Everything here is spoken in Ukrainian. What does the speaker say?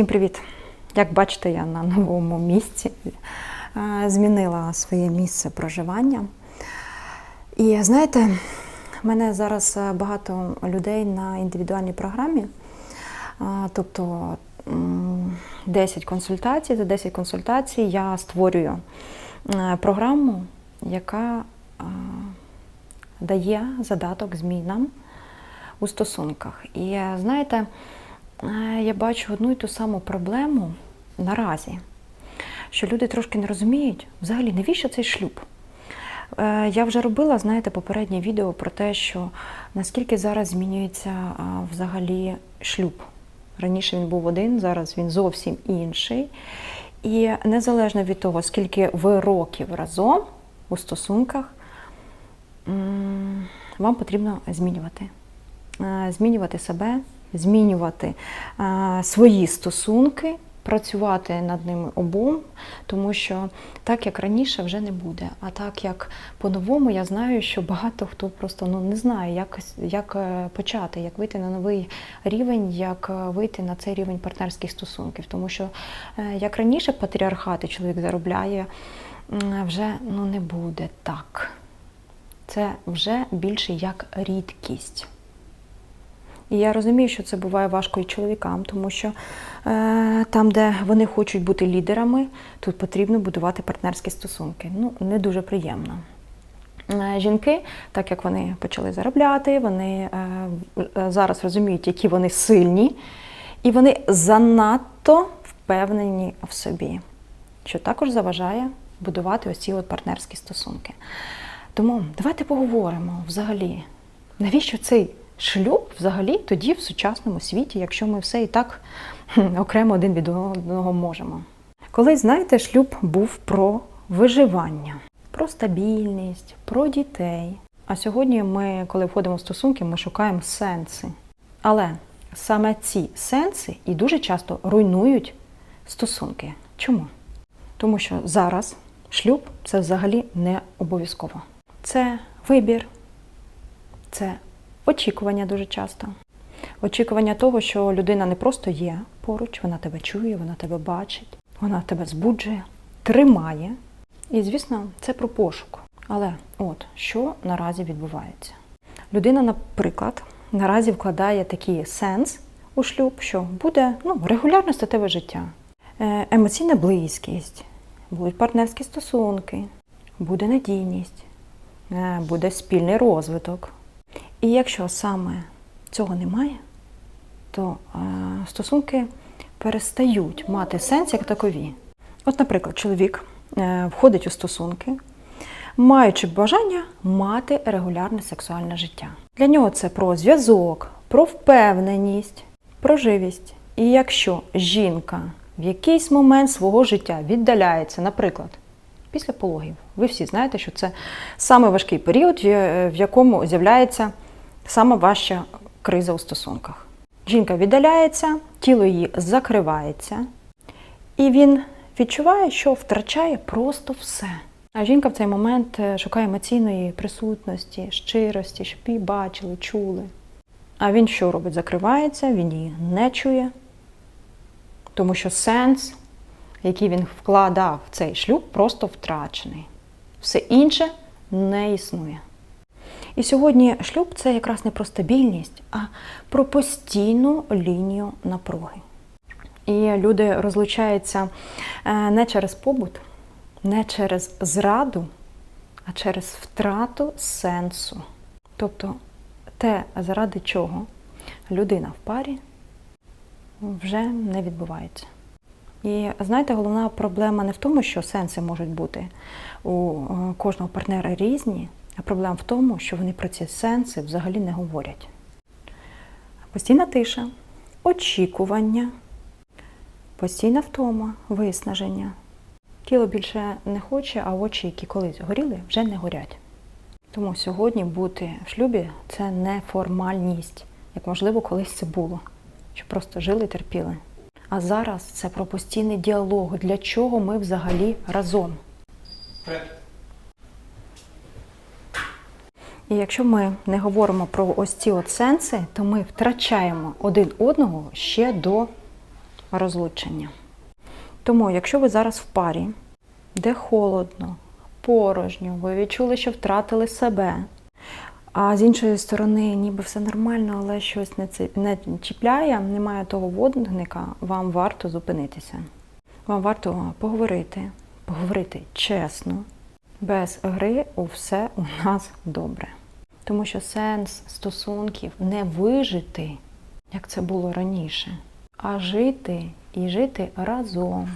Всім привіт! Як бачите, я на новому місці Е, змінила своє місце проживання. І знаєте, в мене зараз е, багато людей на індивідуальній програмі, Е, тобто 10 консультацій. За 10 консультацій я створюю програму, яка дає задаток змінам у стосунках. І знаєте, я бачу одну і ту саму проблему наразі, що люди трошки не розуміють взагалі, навіщо цей шлюб. Е, Я вже робила, знаєте, попереднє відео про те, що наскільки зараз змінюється взагалі шлюб. Раніше він був один, зараз він зовсім інший. І незалежно від того, скільки ви років разом у стосунках, вам потрібно змінювати. Е, Змінювати себе, змінювати е, свої стосунки, працювати над ними обом, тому що так як раніше вже не буде. А так як по-новому, я знаю, що багато хто просто ну не знає, як, як е, почати, як вийти на новий рівень, як е, вийти на цей рівень партнерських стосунків. Тому що як раніше патріархат і чоловік заробляє, вже ну не буде так. Це вже більше як рідкість. І я розумію, що це буває важко і чоловікам, тому що е, там, де вони хочуть бути лідерами, тут потрібно будувати партнерські стосунки. Ну, не дуже приємно. Е, Жінки, так як вони почали заробляти, вони е, е, зараз розуміють, які вони сильні, і вони занадто впевнені в собі, що також заважає будувати ось ці от партнерські стосунки. Тому давайте поговоримо взагалі, навіщо цей шлюб взагалі тоді в сучасному світі, якщо ми все і так окремо один від одного можемо. Колись, знаєте, шлюб був про виживання, про стабільність, про дітей. А сьогодні ми, коли входимо в стосунки, ми шукаємо сенси. Але саме ці сенси і дуже часто руйнують стосунки. Чому? Тому що зараз шлюб це взагалі не обов'язково. Це вибір, це очікування дуже часто. Очікування того, що людина не просто є поруч, вона тебе чує, вона тебе бачить, вона тебе збуджує, тримає. І, звісно, це про пошук. Але от що наразі відбувається? Людина, наприклад, наразі вкладає такий сенс у шлюб, що буде ну, регулярне статеве життя, е, емоційна близькість, будуть партнерські стосунки, буде надійність, е, буде спільний розвиток. І якщо саме цього немає, то е, стосунки перестають мати сенс як такові. От, наприклад, чоловік е, входить у стосунки, маючи бажання мати регулярне сексуальне життя. Для нього це про зв'язок, про впевненість, про живість. І якщо жінка в якийсь момент свого життя віддаляється, наприклад, після пологів, ви всі знаєте, що це саме важкий період, в в якому з'являється саме важча криза у стосунках. Жінка віддаляється, тіло її закривається, і він відчуває, що втрачає просто все. А жінка в цей момент е, шукає емоційної присутності, щирості, щоб її бачили, чули. А він що робить? Закривається, він її не чує, тому що сенс, який він вкладав в цей шлюб, просто втрачений. Все інше не існує. І сьогодні шлюб це якраз не про стабільність, а про постійну лінію напруги. І люди розлучаються е, не через побут, не через зраду, а через втрату сенсу. Тобто те, заради чого людина в парі вже не відбувається. І знаєте, головна проблема не в тому, що сенси можуть бути у е, кожного партнера різні, проблема в тому, що вони про ці сенси взагалі не говорять. Постійна тиша, очікування, постійна втома, виснаження. Тіло більше не хоче, а очі, які колись горіли, вже не горять. Тому сьогодні бути в шлюбі це не формальність, як можливо колись це було, що просто жили, терпіли. А зараз це про постійний діалог, для чого ми взагалі разом. І якщо ми не говоримо про ось ці от сенси, то ми втрачаємо один одного ще до розлучення. Тому, якщо ви зараз в парі, де холодно, порожньо, ви відчули, що втратили себе, а з іншої сторони, ніби все нормально, але щось не, ці- не чіпляє, немає того вогника, вам варто зупинитися. Вам варто поговорити, поговорити чесно, без гри у все у нас добре. Тому що сенс стосунків не вижити, як це було раніше, а жити і жити разом.